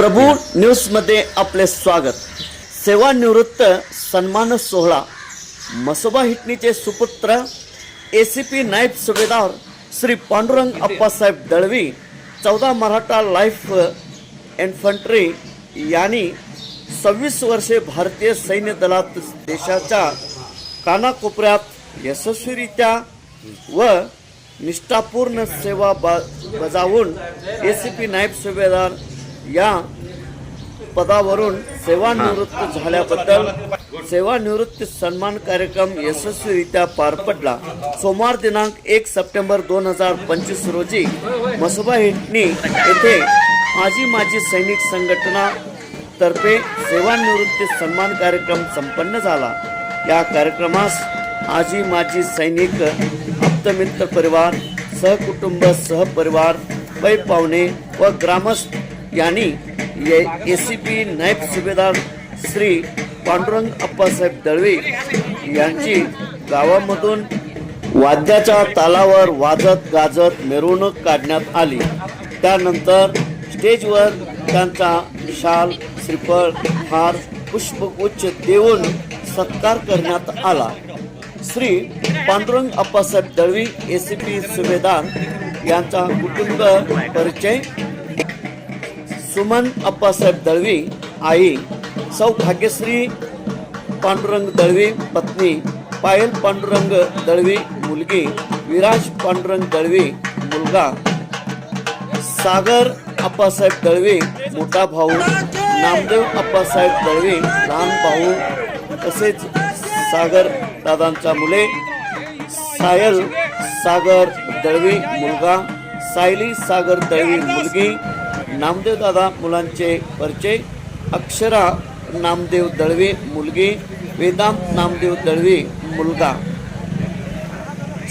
प्रभू न्यूजमध्ये आपले स्वागत. सेवानिवृत्त सन्मान सोहळा मसोबा हिटणीचे सुपुत्र एसीपी नायब सुभेदार श्री पांडुरंग अप्पासाहेब दळवी चौदा मराठा लाईफ इन्फंट्री यांनी सव्वीस वर्षे भारतीय सैन्य दलात देशाच्या कानाकोपऱ्यात यशस्वीरित्या व निष्ठापूर्ण सेवा बा बजावून ए सी पी नायब सुभेदार या पदावरून सेवानिवृत्त झाल्याबद्दल सेवानिवृत्ती सन्मान कार्यक्रम यशस्वीरित्या पार पडला. सोमवार दिनांक एक सप्टेंबर दोन हजार पंचवीस रोजी मसोबा हिटणी येथे आजी माजी सैनिक संघटना तर्फे सेवानिवृत्ती सन्मान कार्यक्रम संपन्न झाला. या कार्यक्रमास आजी माजी सैनिक आप्तमित्र परिवार सहकुटुंब सहपरिवार पै पाहुणे व ग्रामस्थ यांनी ए सी पी नायब सुभेदार श्री पांडुरंग अप्पासाहेब दळवी यांची गावामधून वाद्याच्या तालावर वाजत गाजत मिरवणूक काढण्यात आली. त्यानंतर स्टेजवर त्यांचा शाल श्रीफळ हार पुष्पगुच्छ देऊन सत्कार करण्यात आला. Shri Pandurang Appasaheb Dalvi A C P सुभेदार यांचा कुटुंब परिचय सुमन अप्पासाहेब दळवी आई सौ भाग्यश्री पांडुरंग दळवी पत्नी पायल पांडुरंग दळवी मुलगी विराज पांडुरंग दळवी मुलगा सागर अप्पासाहेब दळवी मोठा भाऊ नामदेव अप्पासाहेब दळवी लहान भाऊ तसेच सागर दादांच्या मुले सायल सागर दळवी मुलगा सायली सागर दळवी मुलगी नामदेव दादा मुलांचे परिचय. अक्षरा नामदेव दळवे मुलगी. वेदांत नामदेव दळवे मुलगा.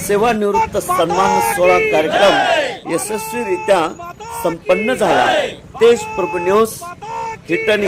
सेवानिवृत्त सन्मान सोहळा कार्यक्रम यशस्वीरित्या संपन्न झाला. देश प्रभू न्यूज हिटणी.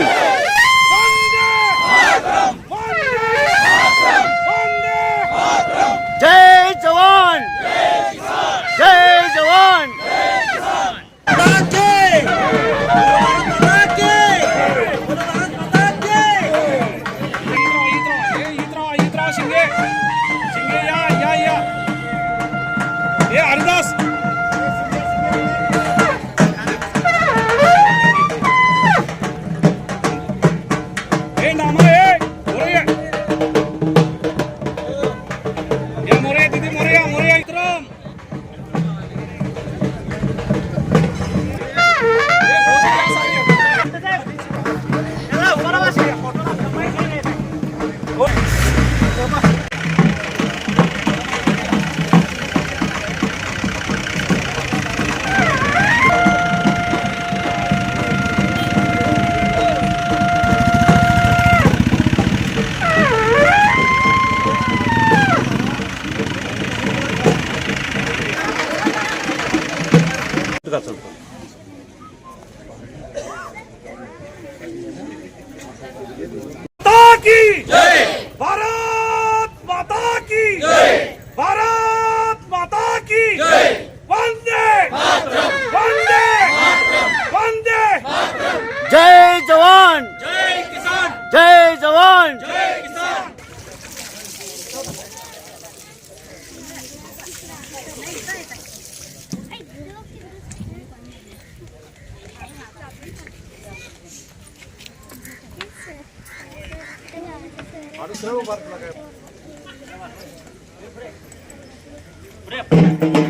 जरा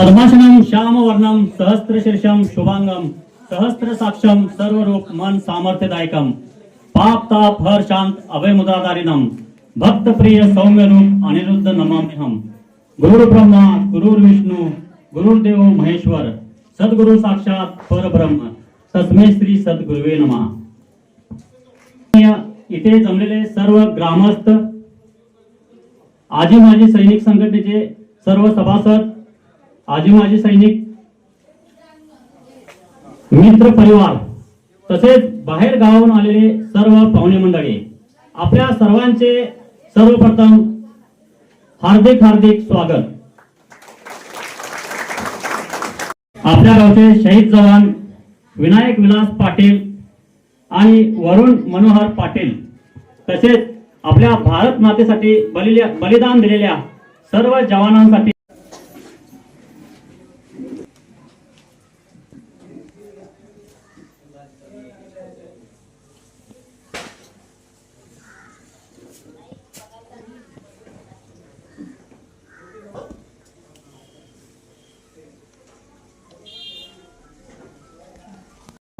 पद्माशनम श्याम वर्णम सहस्त्र शीर्षम शुभांगम सहस्त्र साक्षम सर्व रूप मन सामर्थ्यदायकम पाप ताप हर शांत अभयमुद्रादारिणम भक्त प्रिय सौम्य रूप अनिरुद्ध नमाम्यहम गुरु ब्रह्मा गुरु विष्णू गुरुर्देव महेश्वर सद्गुरु साक्षात परब्रह्म। तस्मे श्री सद्गुरुवे नमः। इथे जमलेले सर्व ग्रामस्थ आजी माजी सैनिक संघटनेचे सर्व सभासद आजी माजी सैनिक मित्र परिवार तसेच बाहेर गावाहून आलेले सर्व पाहुणे मंडळी आपल्या सर्वांचे सर्वप्रथम हार्दिक हार्दिक स्वागत. आपल्या गावचे शहीद जवान विनायक विलास पाटील आणि वरुण मनोहर पाटील तसेच आपल्या भारत मातेसाठी बलिल्या बलिदान दिलेल्या सर्व जवानांसाठी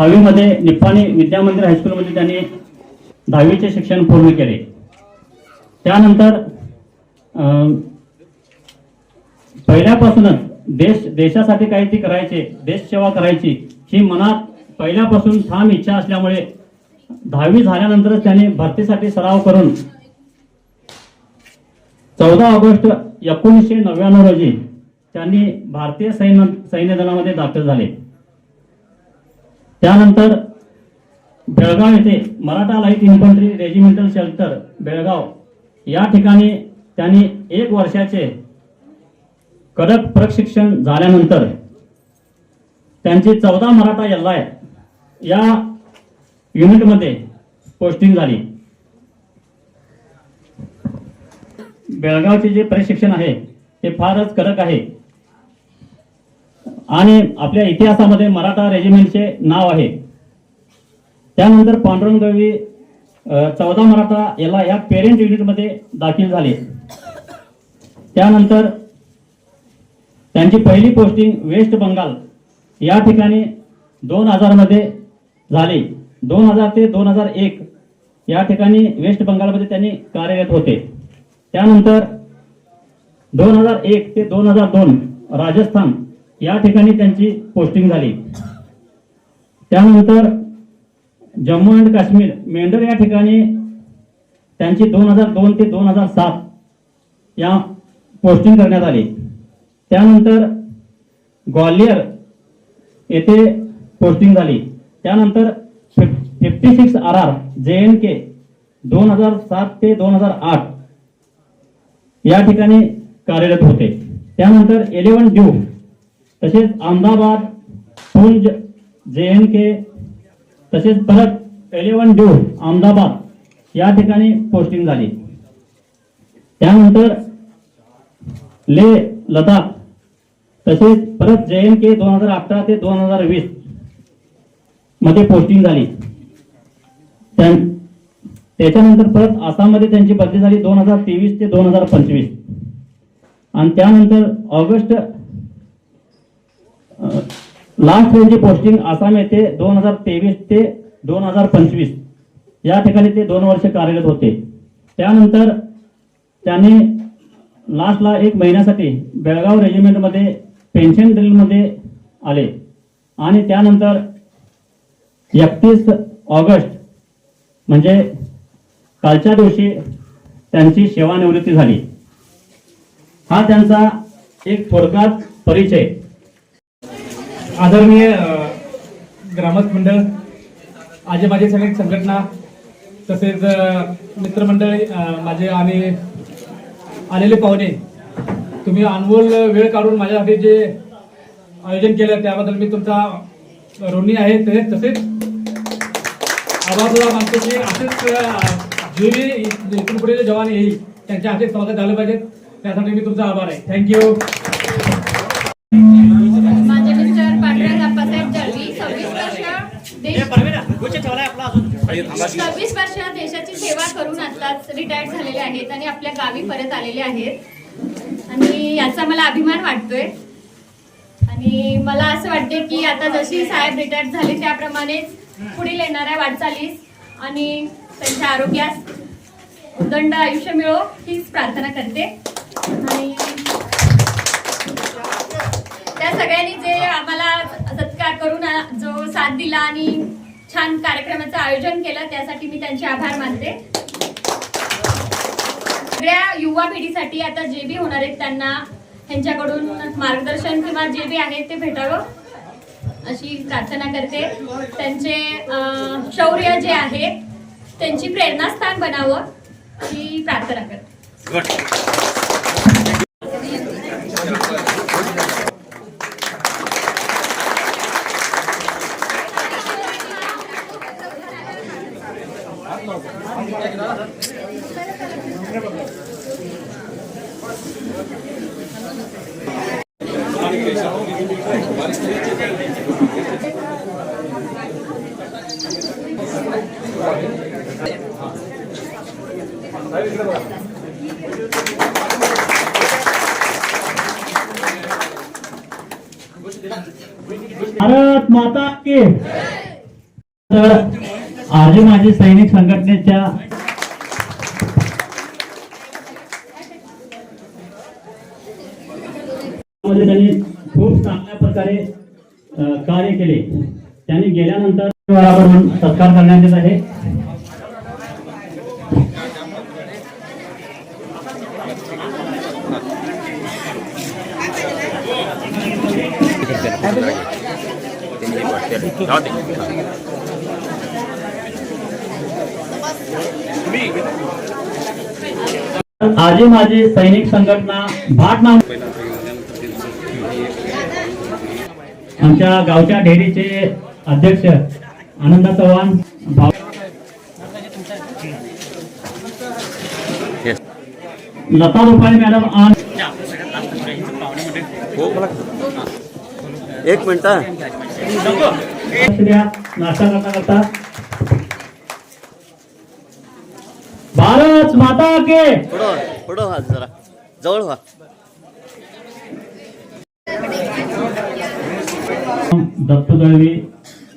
दहावीमध्ये निप्पाणी विद्या मंदिर हायस्कूलमध्ये त्यांनी दहावीचे शिक्षण पूर्ण केले. त्यानंतर अं, पहिल्यापासूनच देश देशासाठी काही ते करायचे देश सेवा करायची ही मनात पहिल्यापासून ठाम इच्छा असल्यामुळे दहावी झाल्यानंतरच त्यांनी भरतीसाठी सराव करून चौदा ऑगस्ट एकोणीसशे नव्याण्णव रोजी त्यांनी भारतीय सैन्य सैन्य दलामध्ये दाखल झाले. त्यानंतर बेळगाव येथे Maratha light infantry regimental shelter Belgaum. या ठिकाणी त्यांनी एक वर्षाचे कडक प्रशिक्षण झाल्यानंतर त्यांची चौदा मराठा एल आय या युनिटमध्ये पोस्टिंग झाली. बेळगावचे जे प्रशिक्षण आहे ते फारच कडक आहे. आणि आपल्या इतिहासामध्ये मराठा रेजिमेंटचे नाव आहे. त्यानंतर पांडुरंगदेवी चौदा मराठा याला या पेरेंट युनिटमध्ये दाखल झाले. त्यानंतर त्यांची पहिली पोस्टिंग वेस्ट बंगाल या ठिकाणी दोन हजारमध्ये झाली. दोन हजार ते दोन हजार एक या ठिकाणी वेस्ट बंगालमध्ये त्यांनी कार्यरत होते. त्यानंतर दोन हजार एक ते दोन हजार दोन राजस्थान या ठिकाणी त्यांची पोस्टिंग झाली. त्यानंतर जम्मू अँड काश्मीर मेंढर या ठिकाणी त्यांची दोन हजार दोन ते दोन हजार सात या पोस्टिंग करण्यात आली. त्यानंतर ग्वालियर येथे पोस्टिंग झाली. त्यानंतर fifty six R R J N K दोन हजार सात ते दोन हजार आठ या ठिकाणी कार्यरत होते. त्यानंतर एलेवन ड्यू तसेच अहमदाबाद पुंज जे एन के तसेच परत एलेवन ड्यू अहमदाबाद या ठिकाणी पोस्टिंग झाली. त्यानंतर ले लडाख तसेच परत जे एन के दोन हजार अठरा ते दोन हजार वीसमध्ये पोस्टिंग झाली. त्याच्यानंतर परत आसाममध्ये त्यांची बदली झाली दोन हजार तेवीस ते दोन हजार पंचवीस. आणि त्यानंतर ऑगस्ट लास्ट त्यांची पोस्टिंग आसाम येथे दोन हजार तेवीस ते दोन हजार पंचवीस. या ठिकाणी ते दोन वर्ष कार्यरत होते. त्यानंतर त्यांनी लास्टला एक महिन्यासाठी बेळगाव रेजिमेंटमध्ये पेन्शन ड्रिलमध्ये आले. आणि त्यानंतर एकतीस ऑगस्ट म्हणजे कालच्या दिवशी त्यांची सेवानिवृत्ती झाली. हा त्यांचा एक थोडक्यात परिचय. आदरणीय ग्रामस्थ मंडळ आजे माझी सैनिक संघटना तसेच मित्रमंडळ मित्रमंडळी माझे आणि आलेले पाहुणे तुम्ही अनमोल वेळ काढून माझ्यासाठी जे आयोजन केलं त्याबद्दल मी तुमचा ऋणी आहे ते तसेच आभार सुद्धा मानतो की असेच जे इथून पुढे जे जवान येईल त्यांच्या हाती स्वागत झालं पाहिजे. त्यासाठी मी तुमचा आभार आहे. थँक्यू सव्वीस वर्ष देशाची सेवा करून आताच रिटायर्ड झालेले आहेत आणि आपल्या गावी परत आलेले आहेत. आणि याचा मला अभिमान वाटतोय. आणि मला असं वाटते की आता जशी साहेब रिटायर झाले त्याप्रमाणेच पुढील येणाऱ्या वाटचालीस आणि त्यांच्या आरोग्यास उदंड आयुष्य मिळो हीच प्रार्थना करते. आणि त्या सगळ्यांनी जे आम्हाला सत्कार करून जो साथ दिला आणि छान कार्यक्रमाचं आयोजन केलं त्यासाठी मी त्यांचे आभार मानते. सगळ्या युवा पिढीसाठी आता जे बी होणार आहेत त्यांना त्यांच्याकडून मार्गदर्शन किंवा जे बी आहे ते भेटावं. अशी प्रार्थना करते. त्यांचे शौर्य जे आहे त्यांची प्रेरणास्थान बनावं ही प्रार्थना करते भारत माता की तर आजी माजी सैनिक संघटनेच्या त्यांनी खूप चांगल्या प्रकारे कार्य केले. त्यांनी गेल्यानंतर म्हणून सत्कार करण्यात येत आहे. आजी माजी सैनिक संघटना भाट नाव आमच्या गावच्या डेअरीचे अध्यक्ष आनंद चव्हाण भाव लता रुपाळे मॅडम आणि एक मिनिट. नाश्ता करता करता. भारत माता के। पुढं व्हा, जरा. जवळ व्हा दत्तू दळवी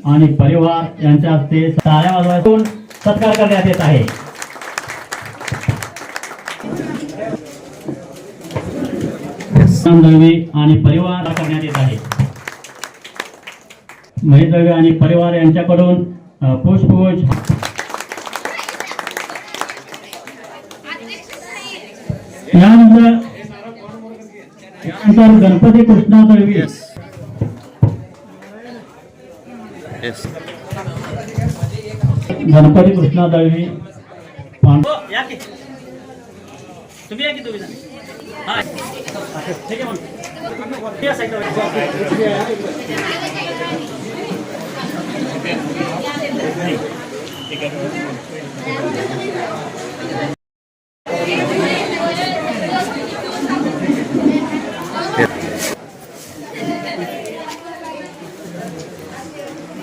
आणि परिवार यांच्या हस्ते साऱ्या वाजवायतून सत्कार करण्यात येत आहे. दळवी आणि परिवार करण्यात येत आहे. महेश दळवी आणि परिवार यांच्याकडून पुष्पगुच्छ यानंतर यानंतर गणपती कृष्णा दळवी येस येस गणपती कृष्णा दळवी पांडू या की तुम्ही या की तुम्ही जण. हा ठीक आहे मग या साईडला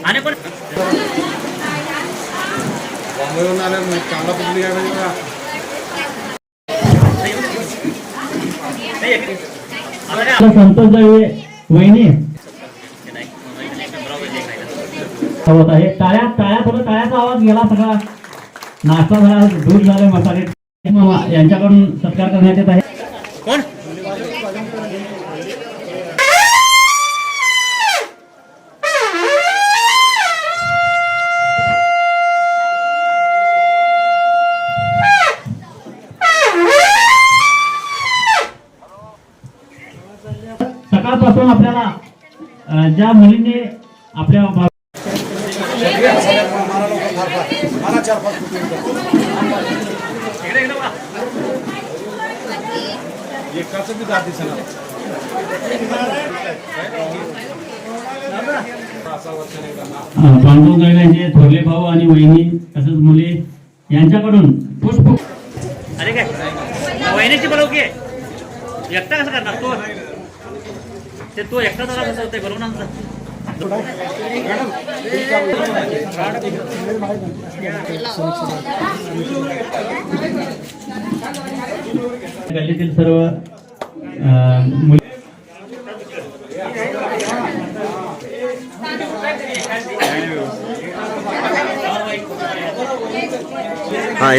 आणि पण आपलं संतोष दळवे वहिनी होत आहे टाळ्या टाळ्या थोडं टाळ्याचा आवाज गेला सगळा नाश्ता झाला दूध झाले मसाले. मामा यांच्याकडून सत्कार करण्यात येत आहे. कोण? सकाळपासून आपल्याला ज्या मुलीने आपल्या पांडू थोरले भाऊ आणि वहिनी तसंच मुले यांच्याकडून पुष्प अरे काय? वहिनीची बोलव की एकटा कसं करणार? तो ते तो एकटा जरा कसं होते बरोबर आमचा गल्लीतील सर्व हाय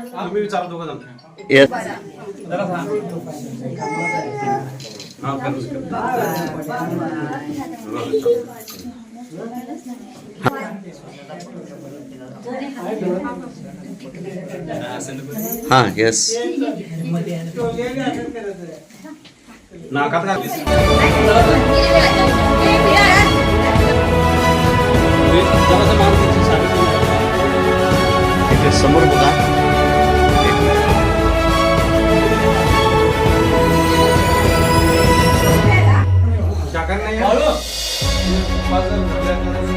तुम्ही विचारा दोघं जण. येस हा हा येस नाकात समोर बघा. 嗯，反正。